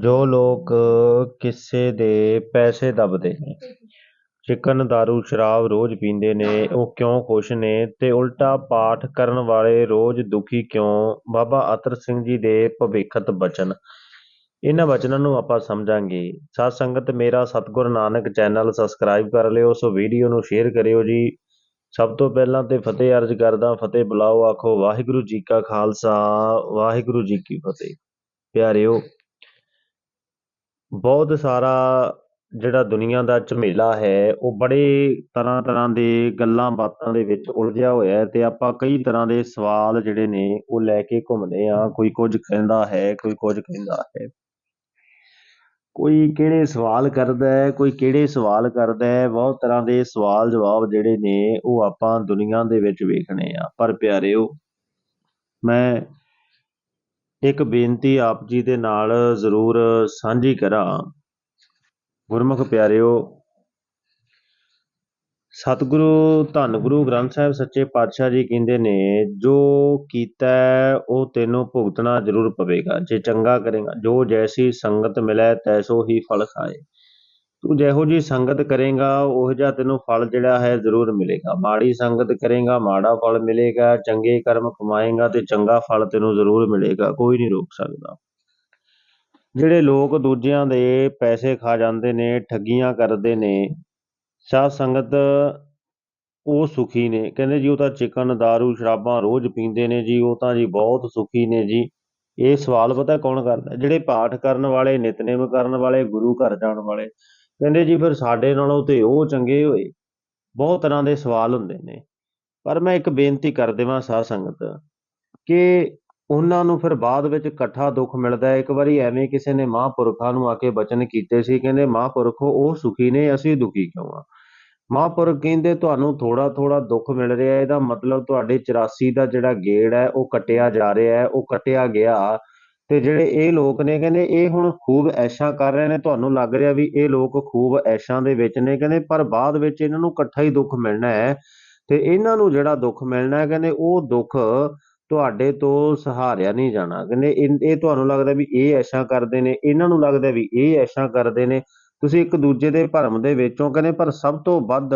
ਜੋ ਲੋਕ ਕਿਸੇ ਦੇ ਪੈਸੇ ਦੱਬਦੇ ਨੇ, ਚਿਕਨ, ਦਾਰੂ, ਸ਼ਰਾਬ ਰੋਜ਼ ਪੀਂਦੇ ਨੇ, ਉਹ ਕਿਉਂ ਖੁਸ਼ ਨੇ ਤੇ ਉਲਟਾ ਪਾਠ ਕਰਨ ਵਾਲੇ ਰੋਜ਼ ਦੁਖੀ ਕਿਉਂ? ਬਾਬਾ ਅਤਰ ਸਿੰਘ ਜੀ ਦੇ ਭਵਿੱਖਤ ਬਚਨ। ਇਹਨਾਂ ਬਚਨਾਂ ਨੂੰ ਆਪਾਂ ਸਮਝਾਂਗੇ। ਸਾਧ ਸੰਗਤ, ਮੇਰਾ ਸਤਿਗੁਰ ਨਾਨਕ ਚੈਨਲ ਸਬਸਕ੍ਰਾਈਬ ਕਰ ਲਿਓ ਸੋ ਵੀਡੀਓ ਨੂੰ ਸ਼ੇਅਰ ਕਰਿਓ ਜੀ। ਸਭ ਤੋਂ ਪਹਿਲਾਂ ਤੇ ਫਤਿਹ ਅਰਜ਼ ਕਰਦਾ, ਫਤਿਹ ਬੁਲਾਓ, ਆਖੋ, ਵਾਹਿਗੁਰੂ ਜੀ ਕਾ ਖਾਲਸਾ, ਵਾਹਿਗੁਰੂ ਜੀ ਕੀ ਫਤਿਹ। ਪਿਆਰਿਓ ਬਹੁਤ ਸਾਰਾ ਜਿਹੜਾ ਦੁਨੀਆ ਦਾ ਝਮੇਲਾ ਹੈ, ਉਹ ਬੜੇ ਤਰ੍ਹਾਂ ਤਰ੍ਹਾਂ ਦੇ ਗੱਲਾਂ ਬਾਤਾਂ ਦੇ ਵਿੱਚ ਉਲਝਿਆ ਹੋਇਆ ਹੈ ਤੇ ਆਪਾਂ ਕਈ ਤਰ੍ਹਾਂ ਦੇ ਸਵਾਲ ਜਿਹੜੇ ਨੇ, ਉਹ ਲੈ ਕੇ ਘੁੰਮਦੇ ਆ ਕੋਈ ਕੁਝ ਕਹਿੰਦਾ ਹੈ, ਕੋਈ ਕੁਝ ਕਹਿੰਦਾ ਹੈ। ਕੋਈ ਕਿਹੜੇ ਸਵਾਲ ਕਰਦਾ ਹੈ, ਕੋਈ ਕਿਹੜੇ ਸਵਾਲ ਕਰਦਾ ਹੈ, ਬਹੁਤ ਤਰ੍ਹਾਂ ਦੇ ਸਵਾਲ ਜਵਾਬ ਜਿਹੜੇ ਨੇ, ਉਹ ਆਪਾਂ ਦੁਨੀਆ ਦੇ ਵਿੱਚ ਵੇਖਣੇ ਆ ਪਰ ਪਿਆਰਿਓ, ਮੈਂ ਇੱਕ ਬੇਨਤੀ ਆਪ ਜੀ ਦੇ ਨਾਲ ਜ਼ਰੂਰ ਸਾਂਝੀ ਕਰਾਂ। ਗੁਰਮੁਖ ਪਿਆਰਿਓ, ਸਤਿਗੁਰੂ ਧੰਨ ਗੁਰੂ ਗ੍ਰੰਥ ਸਾਹਿਬ ਸੱਚੇ ਪਾਤਸ਼ਾਹ ਜੀ ਕਹਿੰਦੇ ਨੇ, ਜੋ ਕੀਤਾ ਉਹ ਤੈਨੂੰ ਭੁਗਤਣਾ ਜ਼ਰੂਰ ਪਵੇਗਾ। ਜੇ ਚੰਗਾ ਕਰੇਗਾ, ਜੋ ਜੈਸੀ ਸੰਗਤ ਮਿਲੇ, ਤੈਸੋ ਹੀ ਫਲ ਖਾਏ। ਤੂੰ ਜਿਹੋ ਜੀ ਸੰਗਤ ਕਰੇਗਾ, ਉਹ ਜਿਹਾ ਤੈਨੂੰ ਫਲ ਜਿਹੜਾ ਹੈ ਜ਼ਰੂਰ ਮਿਲੇਗਾ। ਮਾੜੀ ਸੰਗਤ ਕਰੇਗਾ, ਮਾੜਾ ਫਲ ਮਿਲੇਗਾ, ਚੰਗੇ ਕਰਮ ਕਮਾਏਗਾ ਤੇ ਚੰਗਾ ਫਲ ਤੈਨੂੰ ਜ਼ਰੂਰ ਮਿਲੇਗਾ, ਕੋਈ ਨਹੀਂ ਰੋਕ ਸਕਦਾ। ਜਿਹੜੇ ਲੋਕ ਦੂਜਿਆਂ ਦੇ ਪੈਸੇ ਖਾ ਜਾਂਦੇ ਨੇ, ਠੱਗੀਆਂ ਕਰਦੇ ਨੇ, ਸਾਧ ਸੰਗਤ ਉਹ ਸੁਖੀ ਨੇ। ਕਹਿੰਦੇ ਜੀ, ਉਹ ਤਾਂ ਚਿਕਨ दारू ਸ਼ਰਾਬਾਂ ਰੋਜ਼ ਪੀਂਦੇ ਨੇ ਜੀ, ਉਹ ਤਾਂ ਜੀ ਬਹੁਤ ਸੁਖੀ ਨੇ ਜੀ। ਇਹ ਸਵਾਲ ਪਤਾ ਕੌਣ ਕਰਦਾ? ਜਿਹੜੇ ਪਾਠ ਕਰਨ ਵਾਲੇ, ਨਿਤਨੇਮ ਕਰਨ ਵਾਲੇ, ਗੁਰੂ ਘਰ ਜਾਣ ਵਾਲੇ ਕਹਿੰਦੇ ਜੀ ਫਿਰ ਸਾਡੇ ਨਾਲੋਂ ਤੇ ਉਹ ਚੰਗੇ ਹੋਏ। ਬਹੁਤ ਤਰ੍ਹਾਂ ਦੇ ਸਵਾਲ ਹੁੰਦੇ ਨੇ। ਪਰ ਮੈਂ ਇੱਕ ਬੇਨਤੀ ਕਰ ਦੇਵਾਂ ਸਾਧ ਸੰਗਤ ਕਿ ਉਹਨਾਂ ਨੂੰ ਫਿਰ ਬਾਅਦ ਵਿੱਚ ਇਕੱਠਾ ਦੁੱਖ ਮਿਲਦਾ ਹੈ। ਇੱਕ ਵਾਰੀ ਐਵੇਂ ਕਿਸੇ ਨੇ ਮਹਾਂਪੁਰਖਾਂ ਨੂੰ ਆ ਕੇ ਬਚਨ ਕੀਤੇ ਸੀ, ਕਹਿੰਦੇ ਮਹਾਂਪੁਰਖੋ ਉਹ ਸੁਖੀ ਨੇ, ਅਸੀਂ ਦੁਖੀ ਕਿਉਂ ਆ? ਮਹਾਂਪੁਰਖ ਕਹਿੰਦੇ ਤੁਹਾਨੂੰ ਥੋੜਾ ਥੋੜਾ ਦੁੱਖ ਮਿਲ ਰਿਹਾ ਹੈ। ਇਹਦਾ ਮਤਲਬ ਤੁਹਾਡੇ 84 ਦਾ ਜਿਹੜਾ ਗੇੜ ਹੈ, ਉਹ ਕੱਟਿਆ ਜਾ ਰਿਹਾ ਹੈ, ਉਹ ਕੱਟਿਆ ਗਿਆ ਤੇ ਜਿਹੜੇ ਇਹ ਲੋਕ ਨੇ ਕਹਿੰਦੇ ਇਹ ਹੁਣ ਖੂਬ ਐਸ਼ਾਂ ਕਰ ਰਹੇ ਨੇ, ਤੁਹਾਨੂੰ ਲੱਗ ਰਿਹਾ ਵੀ ਇਹ ਲੋਕ ਖੂਬ ਐਸ਼ਾਂ ਦੇ ਵਿੱਚ ਨੇ ਕਹਿੰਦੇ, ਪਰ ਬਾਅਦ ਵਿੱਚ ਇਹਨਾਂ ਨੂੰ ਇਕੱਠਾ ਹੀ ਦੁੱਖ ਮਿਲਣਾ ਹੈ ਤੇ ਇਹਨਾਂ ਨੂੰ ਜਿਹੜਾ ਦੁੱਖ ਮਿਲਣਾ ਹੈ ਕਹਿੰਦੇ ਉਹ ਦੁੱਖ ਤੁਹਾਡੇ ਤੋਂ ਸਹਾਰਿਆ ਨਹੀਂ ਜਾਣਾ। ਕਹਿੰਦੇ ਇਹ ਤੁਹਾਨੂੰ ਲੱਗਦਾ ਵੀ ਇਹ ਐਸ਼ਾ ਕਰਦੇ ਨੇ, ਇਹਨਾਂ ਨੂੰ ਲੱਗਦਾ ਵੀ ਇਹ ਐਸ਼ਾ ਕਰਦੇ ਨੇ। ਤੁਸੀਂ ਇੱਕ ਦੂਜੇ ਦੇ ਭਰਮ ਦੇ ਵਿੱਚੋਂ ਕਹਿੰਦੇ, ਪਰ ਸਭ ਤੋਂ ਵੱਧ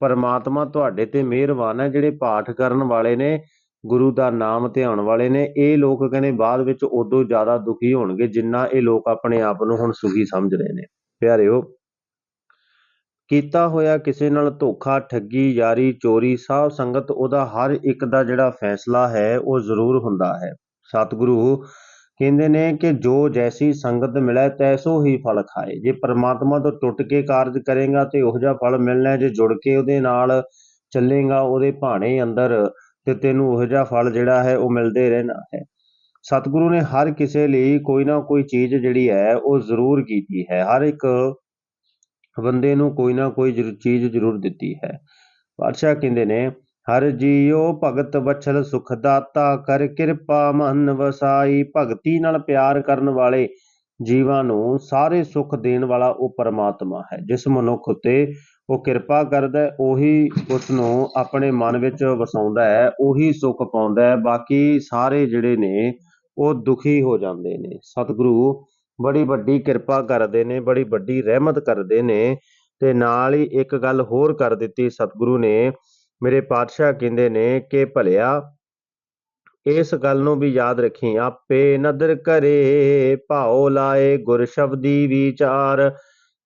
ਪਰਮਾਤਮਾ ਤੁਹਾਡੇ ਤੇ ਮਿਹਰਬਾਨ ਹੈ, ਜਿਹੜੇ ਪਾਠ ਕਰਨ ਵਾਲੇ ਨੇ। ਗੁਰੂ ਦਾ ਨਾਮ ਧਿਆਉਣ ਵਾਲੇ ਨੇ, ਇਹ ਲੋਕ ਕਹਿੰਦੇ ਬਾਅਦ ਵਿੱਚ ਉਦੋਂ ਜ਼ਿਆਦਾ ਦੁਖੀ ਹੋਣਗੇ ਜਿੰਨਾ ਇਹ ਲੋਕ ਆਪਣੇ ਆਪ ਨੂੰ ਹੁਣ ਸੁਖੀ ਸਮਝ ਰਹੇ ਨੇ। ਪਿਆਰਿਓ, ਕੀਤਾ ਹੋਇਆ ਕਿਸੇ ਨਾਲ ਧੋਖਾ, ਠੱਗੀ, ਯਾਰੀ, ਚੋਰੀ, ਸਾਧ ਸੰਗਤ ਉਹਦਾ ਹਰ ਇੱਕ ਦਾ ਜਿਹੜਾ ਫੈਸਲਾ ਹੈ, ਉਹ ਜ਼ਰੂਰ ਹੁੰਦਾ ਹੈ। ਸਤਿਗੁਰੂ ਕਹਿੰਦੇ ਨੇ ਕਿ ਜੋ ਜੈਸੀ ਸੰਗਤ ਮਿਲੇ, ਤੈਸੋ ਹੀ ਫਲ ਖਾਏ। ਜੇ ਪਰਮਾਤਮਾ ਤੋਂ ਟੁੱਟ ਕੇ ਕਾਰਜ ਕਰੇਗਾ ਤੇ ਉਹ ਜਿਹਾ ਫਲ ਮਿਲਣਾ ਜੇ ਜੁੜ ਕੇ ਉਹਦੇ ਨਾਲ ਚੱਲੇਗਾ, ਉਹਦੇ ਭਾਣੇ ਅੰਦਰ ਤੇ ਤੈਨੂੰ ਉਹ ਜਿਹਾ ਫਲ ਜਿਹੜਾ ਹੈ ਉਹ ਮਿਲਦੇ ਰਹਿਣਾ ਹੈ। ਸਤਿਗੁਰੂ ਨੇ ਹਰ ਕਿਸੇ ਲਈ ਕੋਈ ਨਾ ਕੋਈ ਚੀਜ਼ ਜਿਹੜੀ ਹੈ ਉਹ ਜ਼ਰੂਰ ਕੀਤੀ ਹੈ। ਹਰ ਇੱਕ ਬੰਦੇ ਨੂੰ ਕੋਈ ਨਾ ਕੋਈ ਚੀਜ਼ ਜ਼ਰੂਰ ਦਿੱਤੀ ਹੈ। ਪਾਤਸ਼ਾਹ ਕਹਿੰਦੇ ਨੇ, ਹਰ ਜੀਉ ਭਗਤ ਵਛਲ ਸੁਖ ਦਾਤਾ ਕਰ ਕਿਰਪਾ ਮਨ ਵਸਾਈ, ਭਗਤੀ ਨਾਲ ਪਿਆਰ ਕਰਨ ਵਾਲੇ ਜੀਵਾਂ ਨੂੰ ਸਾਰੇ ਸੁੱਖ ਦੇਣ ਵਾਲਾ ਉਹ ਪਰਮਾਤਮਾ ਹੈ, ਜਿਸ ਮਨੁੱਖ ਉਤੇ ਉਹ ਕਿਰਪਾ ਕਰਦਾ ਉਹੀ ਉਸ ਨੂੰ ਆਪਣੇ ਮਨ ਵਿੱਚ ਵਸਾਉਂਦਾ ਹੈ, ਉਹੀ ਸੁੱਖ ਪਾਉਂਦਾ ਹੈ, ਬਾਕੀ ਸਾਰੇ ਜਿਹੜੇ ਨੇ ਉਹ ਦੁਖੀ ਹੋ ਜਾਂਦੇ ਨੇ। ਸਤਿਗੁਰੂ ਬੜੀ ਵੱਡੀ ਕਿਰਪਾ ਕਰਦੇ ਨੇ, ਬੜੀ ਵੱਡੀ ਰਹਿਮਤ ਕਰਦੇ ਨੇ ਤੇ ਨਾਲ ਹੀ ਇੱਕ ਗੱਲ ਹੋਰ ਕਰ ਦਿੱਤੀ ਸਤਿਗੁਰੂ ਨੇ, ਮੇਰੇ ਪਾਤਸ਼ਾਹ ਕਹਿੰਦੇ ਨੇ ਕਿ ਭਲਿਆ, ਇਸ ਗੱਲ ਨੂੰ ਵੀ ਯਾਦ ਰੱਖੀ, ਆਪੇ ਨਦਰ ਕਰੇ, ਭਾਉ ਲਾਏ ਗੁਰ ਸ਼ਬਦੀ ਵਿਚਾਰ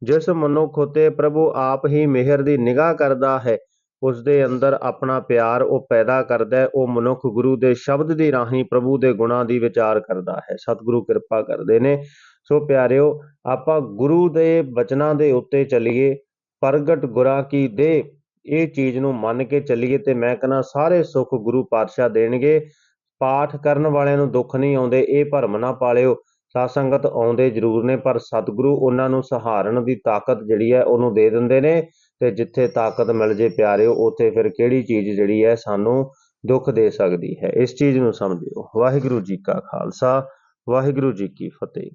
ਜਿਸ ਮਨੁੱਖ ਉਤੇ ਪ੍ਰਭੂ ਆਪ ਹੀ ਮਿਹਰ ਦੀ ਨਿਗਾਹ ਕਰਦਾ ਹੈ ਉਸ ਦੇ ਅੰਦਰ ਆਪਣਾ ਪਿਆਰ ਉਹ ਪੈਦਾ ਕਰਦਾ ਹੈ, ਉਹ ਮਨੁੱਖ ਗੁਰੂ ਦੇ ਸ਼ਬਦ ਦੀ ਰਾਹੀਂ ਪ੍ਰਭੂ ਦੇ ਗੁਣਾਂ ਦੀ ਵਿਚਾਰ ਕਰਦਾ ਹੈ। ਸਤਿਗੁਰੂ ਕਿਰਪਾ ਕਰਦੇ ਨੇ। ਸੋ ਪਿਆਰਿਓ, ਆਪਾਂ ਗੁਰੂ ਦੇ ਬਚਨਾਂ ਦੇ ਉੱਤੇ ਚੱਲੀਏ, ਪ੍ਰਗਟ ਗੁਰਾਂ ਕੀ ਦੇ, ਇਹ ਚੀਜ਼ ਨੂੰ ਮੰਨ ਕੇ ਚੱਲੀਏ ਤੇ ਮੈਂ ਕਹਿੰਦਾ ਸਾਰੇ ਸੁੱਖ ਗੁਰੂ ਪਾਤਸ਼ਾਹ ਦੇਣਗੇ। ਪਾਠ ਕਰਨ ਵਾਲਿਆਂ ਨੂੰ ਦੁੱਖ ਨਹੀਂ ਆਉਂਦੇ, ਇਹ ਭਰਮ ਨਾ ਪਾਲਿਓ। ਸਾਧ ਸੰਗਤ ਆਉਂਦੇ ਜ਼ਰੂਰ ਨੇ, ਪਰ ਸਤਿਗੁਰੂ ਉਹਨਾਂ ਨੂੰ ਸਹਾਰਨ ਦੀ ਤਾਕਤ ਜਿਹੜੀ ਹੈ ਉਹਨੂੰ ਦੇ ਦਿੰਦੇ ਨੇ ਤੇ ਜਿੱਥੇ ਤਾਕਤ ਮਿਲ ਜੇ ਪਿਆਰਿਓ, ਉੱਥੇ ਫਿਰ ਕਿਹੜੀ ਚੀਜ਼ ਜਿਹੜੀ ਹੈ ਸਾਨੂੰ ਦੁੱਖ ਦੇ ਸਕਦੀ ਹੈ। ਇਸ ਚੀਜ਼ ਨੂੰ ਸਮਝਿਓ। ਵਾਹਿਗੁਰੂ ਜੀ ਕਾ ਖਾਲਸਾ, ਵਾਹਿਗੁਰੂ ਜੀ ਕੀ ਫਤਿਹ।